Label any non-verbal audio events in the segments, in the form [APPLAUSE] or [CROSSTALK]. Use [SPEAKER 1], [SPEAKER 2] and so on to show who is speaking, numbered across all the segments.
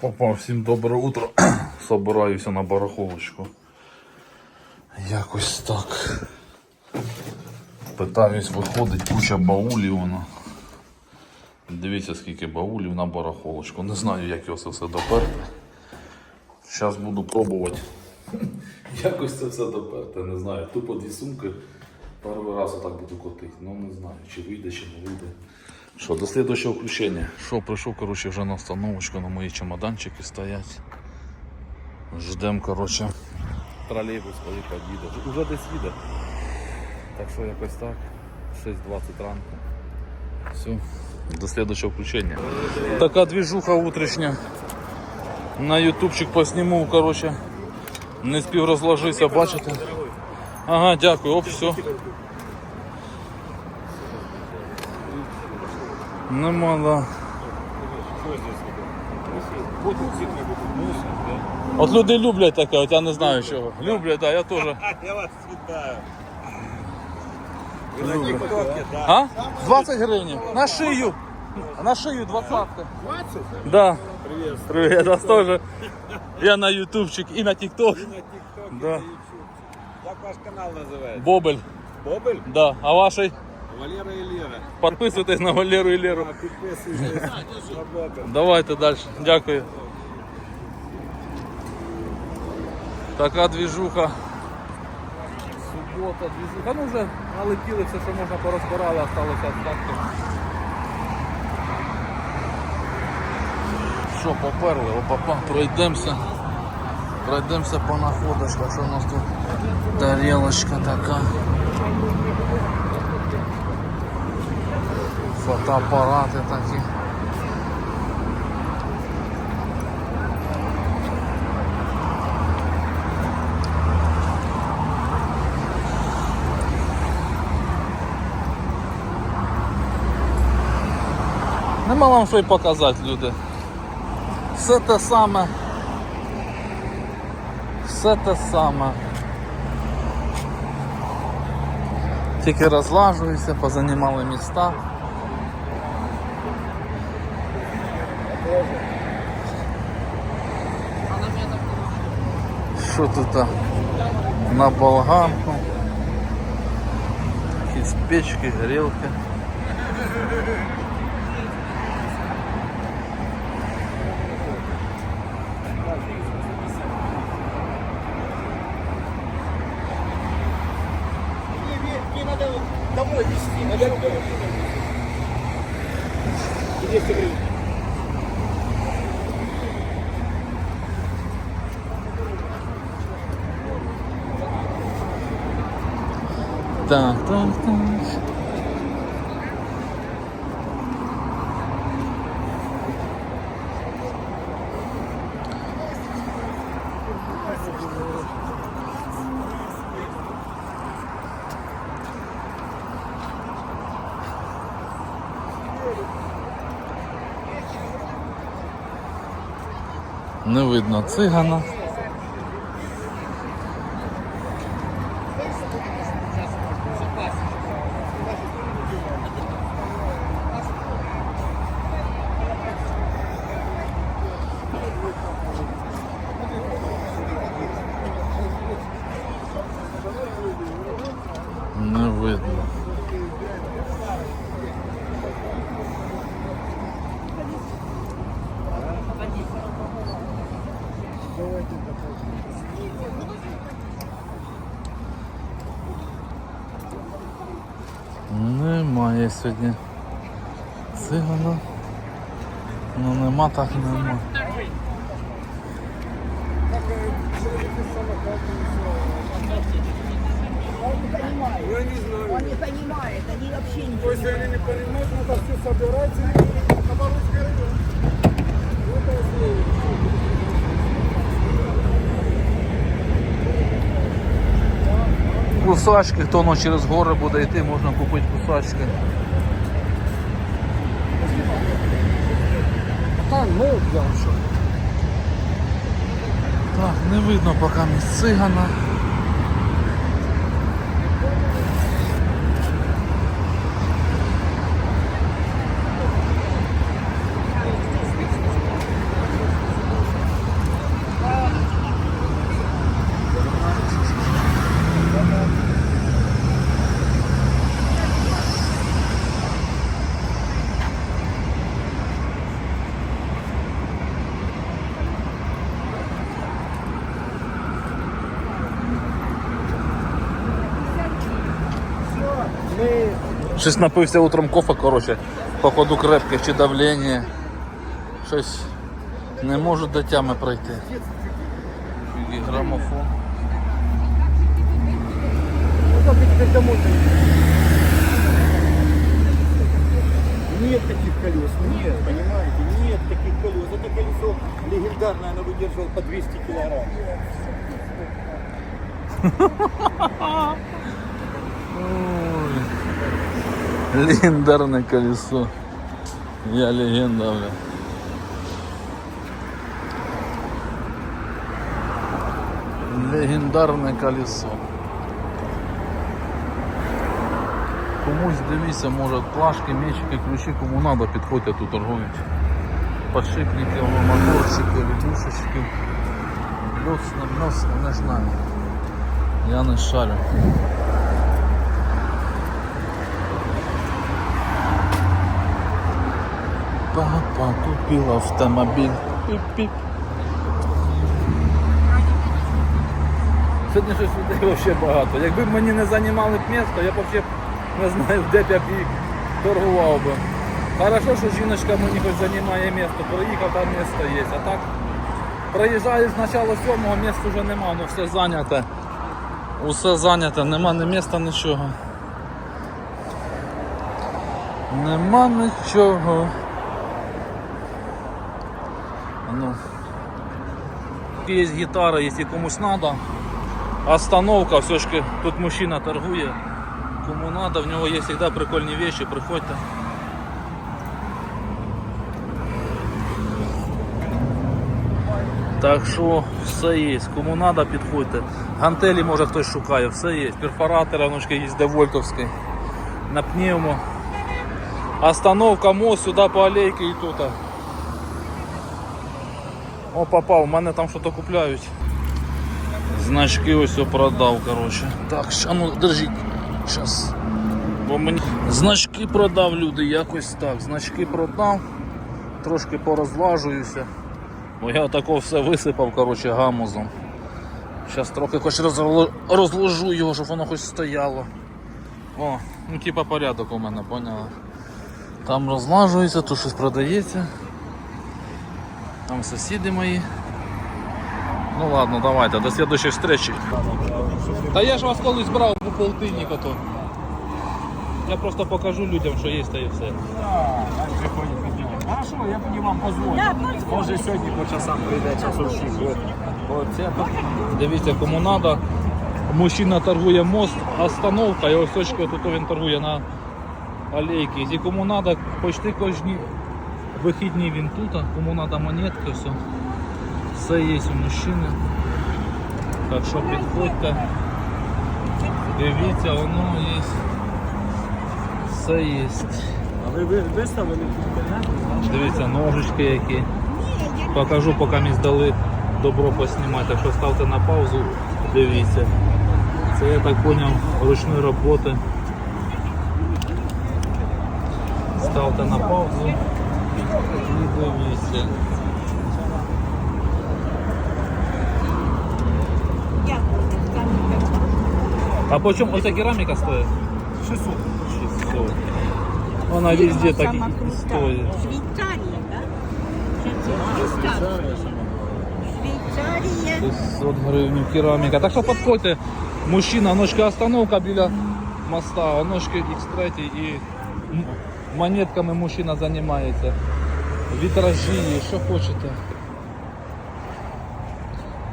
[SPEAKER 1] Папа, всім добре утро. [CLEARS THROAT] Собираюся на барахолочку. Якось так. Питаюсь, виходить куча баулів воно. Дивіться, скільки баулів на барахолочку. Не знаю, як його це все доперти. Зараз буду пробувати. [LAUGHS] Якось це все доперти, не знаю. Тупо дві сумки. Перший раз отак буду котити. Ну не знаю, чи вийде, чи не вийде. Що, до слідчого включення. Що, прийшов, коротше, вже на остановочку, на мої чемоданчики стоять. Ждем, коротше. Тролейбус поїхав їде. Уже десь їде. Так що якось так. 6.20 ранку. Все. До слідчого включення. Така двіжуха утрішня. На ютубчик посніму, коротше. Не спів розложитися, бачите? Ага, дякую, оп, все. Нема, да. От люди люблять таке, от я не знаю чого. Люблять, да, я теж. [LAUGHS]
[SPEAKER 2] Я вас вітаю. Ви на тіктокі, так?
[SPEAKER 1] А? 20 гривень. На шию. На шию двадцатка. 20? Да.
[SPEAKER 2] Привіт.
[SPEAKER 1] Привет, вас тоже. Я на ютубчик і на тікток.
[SPEAKER 2] На тіктокі,
[SPEAKER 1] Да.
[SPEAKER 2] на ютуб. Як ваш канал називається?
[SPEAKER 1] Бобель.
[SPEAKER 2] Бобель?
[SPEAKER 1] Да. А вашей?
[SPEAKER 2] Валера і Лера.
[SPEAKER 1] Підписуйтесь на Валеру і Леру.
[SPEAKER 2] Підписуйтесь.
[SPEAKER 1] Давайте далі. Дякую. Така двіжуха. Субота, двіжуха. Ну вже налетіли все, що можна порозбирали, осталося остатки. Що, поперли, опа, пройдемося. Пройдемося по находочках, що у нас тут тарелочка така. Фотоапарати такі. Нема вам що й показати, люди. Все те саме. Все те саме. Тільки розлажуюся, позанімали міста. Що тут а? на болгарку? Якісь печки, грілки.
[SPEAKER 2] Не надо домой везти. Надо Где ты
[SPEAKER 1] Так, так, так. Не видно цигана. Не видно. Немає сьогодні цигана. Ну нема так нема.
[SPEAKER 2] Я не знаю.
[SPEAKER 3] Он не понимает, они вообще не понимают.
[SPEAKER 2] То Если они не понимают, надо все собирать и наоборот район.
[SPEAKER 1] Кусачки, хто воно через гори буде йти, можна купити кусачки.
[SPEAKER 2] Там, ну, що.
[SPEAKER 1] Так, не видно поки місць Щось напився утром кофе, коротше, походу крепке чи давлення. Щось не можу до тями пройти. Який Грамофон.
[SPEAKER 2] Нет таких колес, нет, понимаете, нет таких колес. Это колесо легендарное, оно выдерживало по 200 килограмм. [LAUGHS]
[SPEAKER 1] Легендарне колесо. Я легенда, бля. Легендарне колесо. Комусь дивіться, може плашки, мечики, ключі, кому треба, підходьте тут торгують. Подшипники, моторчики, лягушечки. Бльосне, бльосне, не знаю. Я не шарю. Папа купил автомобиль. Пип-пип. Сьогодні щось людей взагалі багато. Якби б мені не займали б місто, я б взагалі не знаю, де б я б і торгував би. Хорошо, що жіночка мені хоч займає місто, проїхав, там місто є. А так проїжджаю з начала сьомого, місця вже нема, ну все зайняте. Усе зайняте, нема ні міста, нічого. Нема нічого. Ну. Есть гитара, если комусь надо. Остановка, все ж тут мужчина торгує. Кому надо, в нього є завжди прикольні вещи, приходьте. Так що все є, кому надо, підходьте. Гантелі може хтось шукає, все є. Перфоратори, ножки є девольтовський. На пневмо. Остановка, мост сюди по алейке і тут. О, попав, у мене там щось купляють. Значки ось продав, коротше. Так, ща, ну держіть. Щас. Бо мені... Значки продав люди, якось так. Значки продав, трошки порозлажуюся. Бо я тако все висипав, коротше, гамузом. Зараз трохи хоч розложу його, щоб воно хоч стояло. О, ну типа порядок у мене, поняла. Там розлажується, тут щось продається. Там сусіди мої. Ну ладно, давайте, до следующей встречи. Та я ж вас колись брав по полтинника то. Я просто покажу людям, що є та і все.
[SPEAKER 2] Хорошо, я тоді вам позвоню. Може сьогодні по часам прийде часовщик.
[SPEAKER 1] Дивіться, кому треба. Мужчина торгує мост, остановка, і ось тут він торгує на алейці. І кому треба, почти кожні вихідні він тут, кому треба монетки, все. Все є у мужчини. Так що підходьте. Дивіться, воно є. Все є.
[SPEAKER 2] А ви ви- виставили в?
[SPEAKER 1] Дивіться, ножички які. Покажу, поки мені здали добро поснімати. Так що ставте на паузу, дивіться. Це я так зрозумів ручної роботи. Ставте на паузу і дивіться. А по чому оця кераміка стоїть?
[SPEAKER 2] 600.
[SPEAKER 1] 600. Вона везде так і стоїть.
[SPEAKER 3] Швейцария, да? Швейцария. Швейцария.
[SPEAKER 1] 600 гривень кераміка. Так що підходьте, мужчина, ножки остановка біля моста, а ножки X3 і м- монетками мужчина займається. Вітражі, є, що хочете.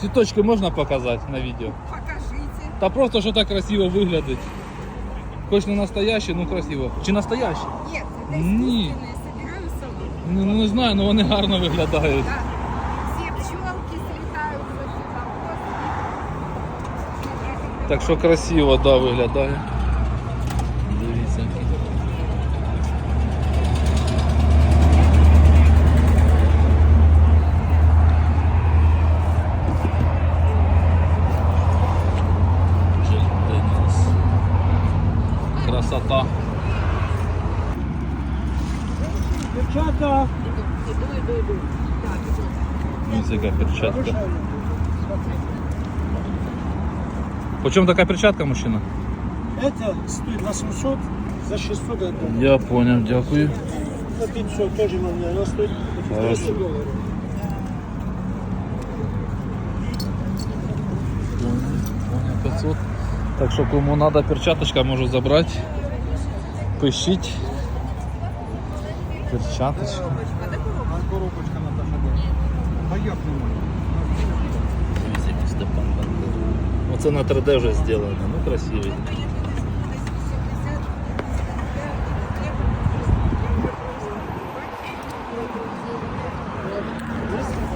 [SPEAKER 1] Цвіточки можна показати на відео?
[SPEAKER 3] Покажите.
[SPEAKER 1] Та просто що так красиво виглядить. Хоч не настоящий, ну красиво. Чи настоящий?
[SPEAKER 3] Нет, это
[SPEAKER 1] Ні.
[SPEAKER 3] искусственное, собираю собой.
[SPEAKER 1] Ну, ну не знаю, але вони гарно виглядають.
[SPEAKER 3] Да. Все пчелки слетаются сюда. Вот.
[SPEAKER 1] Так що красиво, да, виглядає. Яка перчатка. Почем така перчатка, мужчина?
[SPEAKER 2] это стоит 800, За 600 это.
[SPEAKER 1] Я понял, дякую.
[SPEAKER 2] За 500 тоже можно. Она стоит
[SPEAKER 1] Хорошо.
[SPEAKER 2] 500 долларов.
[SPEAKER 1] Понял, 500. Так що кому треба перчаточка, можу забрати. Пишіть. Перчаточка. Оце на 3D вже зроблено. Ну красивий.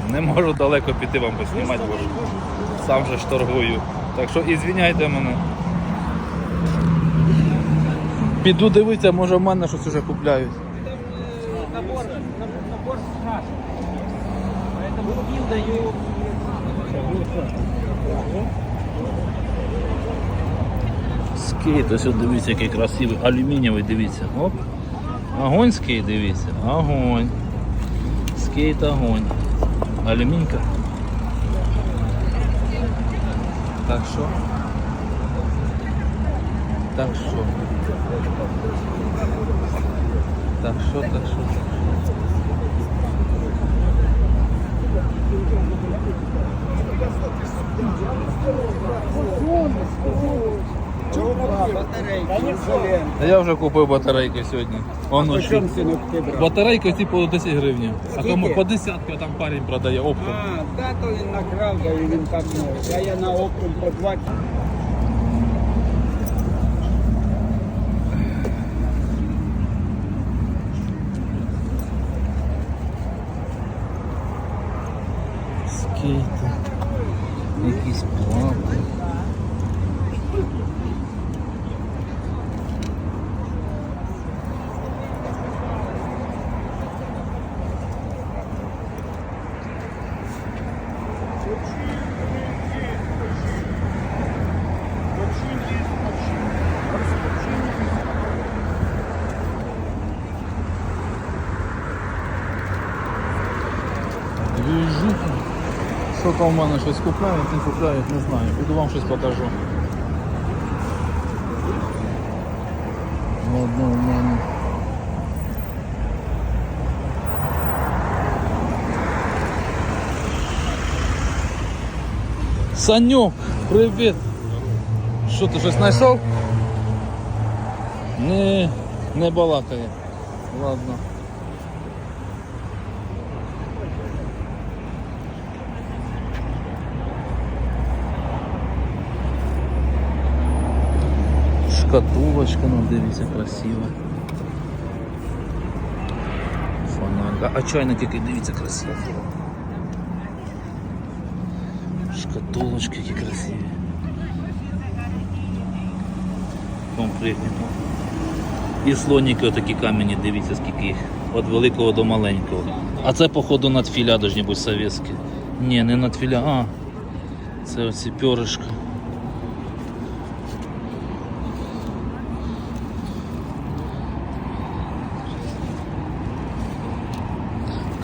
[SPEAKER 1] Не можу далеко піти вам поснімати, бо сам же ж торгую. Так що і звіняйте мене. Піду дивитися, може в мене щось вже купляють.
[SPEAKER 2] Набор, набор наш.
[SPEAKER 1] Скейт, ось от дивіться, який красивий, алюмінієвий, дивіться. Оп. Огонь скейт, дивіться. Огонь. Скейт огонь. Алюмінька. Так що? Так що? Так що, так що? Та я вже купив батарейки сьогодні. Воно? Батарейка ці по 10 гривень. А кому по десятки там парень продає оптом.
[SPEAKER 2] А, да, то він накрав, да і він може. А я на оптом по 20.
[SPEAKER 1] Скейти. Якісь плати. Там в мене щось купляють, не купляють, не знаю. Піду вам щось покажу. Ладно, у мене. Санюк, привіт! Що ти щось знайшов? Не, не балакає. Ладно. Шкатулочка, ну дивіться, красива. Фонарка. А чайник який, дивіться, красивий. Шкатулочки які красиві. Комплектні. І слоніки отакі камені, дивіться скільки їх. Від великого до маленького. А це походу надфіля должні бути совєтські. Ні, не надфіля, а. Це оці пьоришка.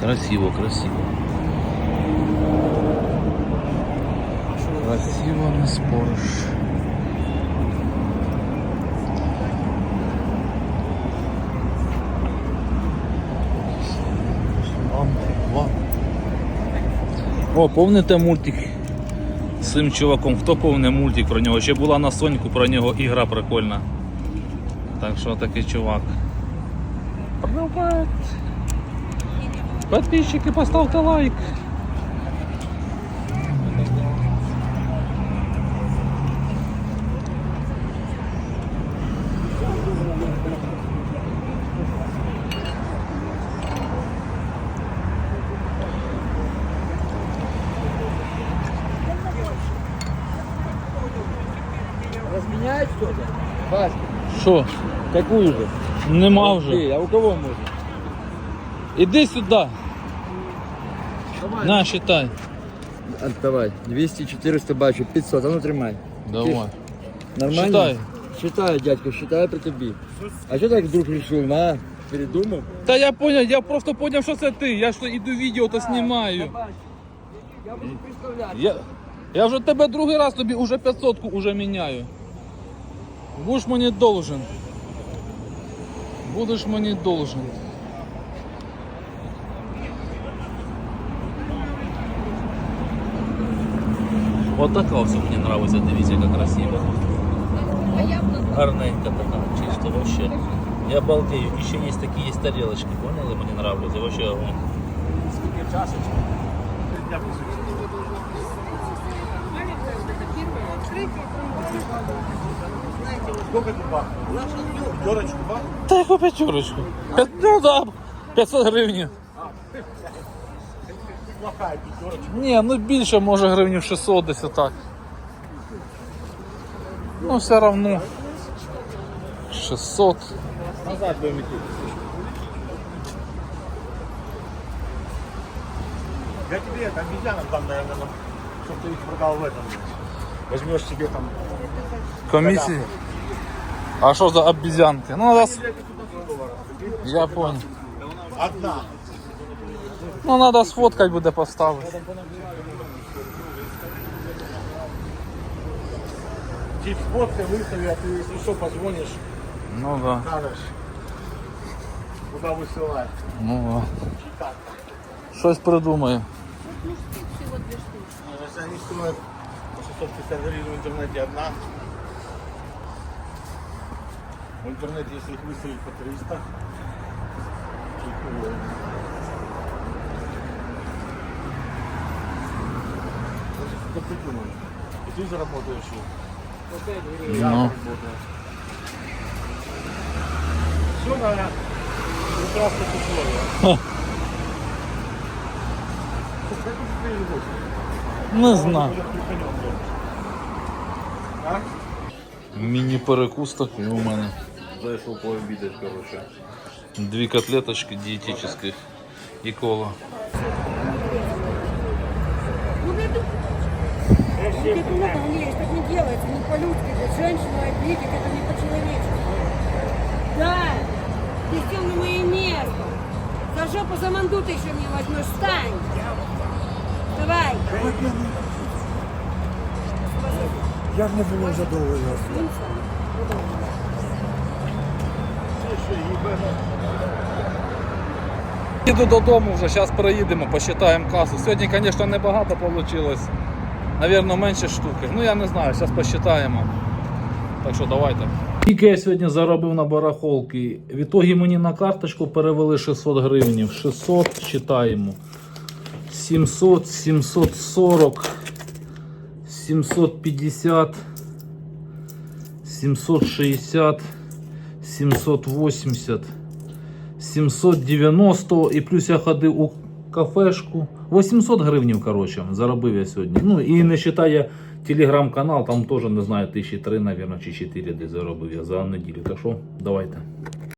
[SPEAKER 1] Красиво, красиво. Красиво, не спориш. О, помните мультик з цим чуваком? Хто повне мультик про нього? Ще була на Соньку про нього ігра прикольна. Так що такий чувак. Привет! Подписчики, поставьте лайк.
[SPEAKER 2] Разменяет что-то? Вась,
[SPEAKER 1] Що?
[SPEAKER 2] какую же?
[SPEAKER 1] Нема вже.
[SPEAKER 2] Эй, а у кого можно?
[SPEAKER 1] Іди сюди. На, считай.
[SPEAKER 2] Давай, 200, 400 бачу, 500, а ну тримай.
[SPEAKER 1] Давай.
[SPEAKER 2] Нормально?
[SPEAKER 1] Считай.
[SPEAKER 2] Считаю, дядька, считаю при тобі. А що так вдруг решил, а? Передумав?
[SPEAKER 1] Та я понял, я просто понял, що це ти. Я ж іду відео то знімаю.
[SPEAKER 2] Я буду представляти.
[SPEAKER 1] Я, я вже тебе другий раз тобі уже 500 уже міняю. Будеш мені должен. Будеш мені должен. Вот така все мені нравиться, дивіться, яка красива. Гарненька така, чисто вообще. Я балдею. І ще є такі є тарелочки, поняли? Мені нравляться. Вообще огонь.
[SPEAKER 4] Сколько тут бах? Пятерочку бах?
[SPEAKER 1] Та яку п'ятерочку? П'ят- Ну да, 500 гривень.
[SPEAKER 4] Плохая пятерочка.
[SPEAKER 1] Ні, ну більше, може гривнів 600 десь отак. Ну все равно. 600.
[SPEAKER 4] Назад будем идти. Я тебе это обезьянок дам, наверное, чтобы ты их продал в этом. Возьмешь себе там.
[SPEAKER 1] Комісії. А що за обезьянки? Ну, надо... с- Я понял.
[SPEAKER 4] Одна.
[SPEAKER 1] Ну, надо сфоткать буде поставити.
[SPEAKER 4] Чип фотки выстави, а ты, если что, позвонишь,
[SPEAKER 1] Ну да.
[SPEAKER 4] скажешь, куда высылать.
[SPEAKER 1] Ну да. Щось придумаю.
[SPEAKER 4] Если они стоят по 650 гривен в интернете одна. В интернете, если их выставить по 300. прикольно. Что придумали? И ты заработаешь. и Я
[SPEAKER 1] Ну.
[SPEAKER 4] заработаю. Все на прекрасных условиях. Как ты живешь?
[SPEAKER 1] Не знаю.
[SPEAKER 4] Уже прикольно. А?
[SPEAKER 1] Міні-перекус такий у мене. Зайшов пообідати, коротше. Дві котлеточки дієтичних і кола.
[SPEAKER 3] это надо лезть, так не делается, не по-людски. Это женщину обидеть, это не по-человечески. Да, ты сел на мое место. За жопу за манду ты еще мне возьмешь. Встань. Давай.
[SPEAKER 4] Як не було задоволення?
[SPEAKER 1] Їду додому вже, зараз переїдемо, посчитаємо касу. Сьогодні, звісно, небагато вийшло. Навірно, менше штуки. Ну я не знаю, зараз посчитаємо. Так що давайте. Скільки я сьогодні заробив на барахолки? В ітогі мені на карточку перевели 600 гривень. 600 читаємо. 700, 740, 750, 760, 780. 790 і плюс я ходив у кафешку. 800 гривень, коротше, заробив я сьогодні. Ну і не вважає телеграм-канал, там теж не знаю, тисячі три, мабуть, чи 4 десь заробив я за неділю. Так що, давайте.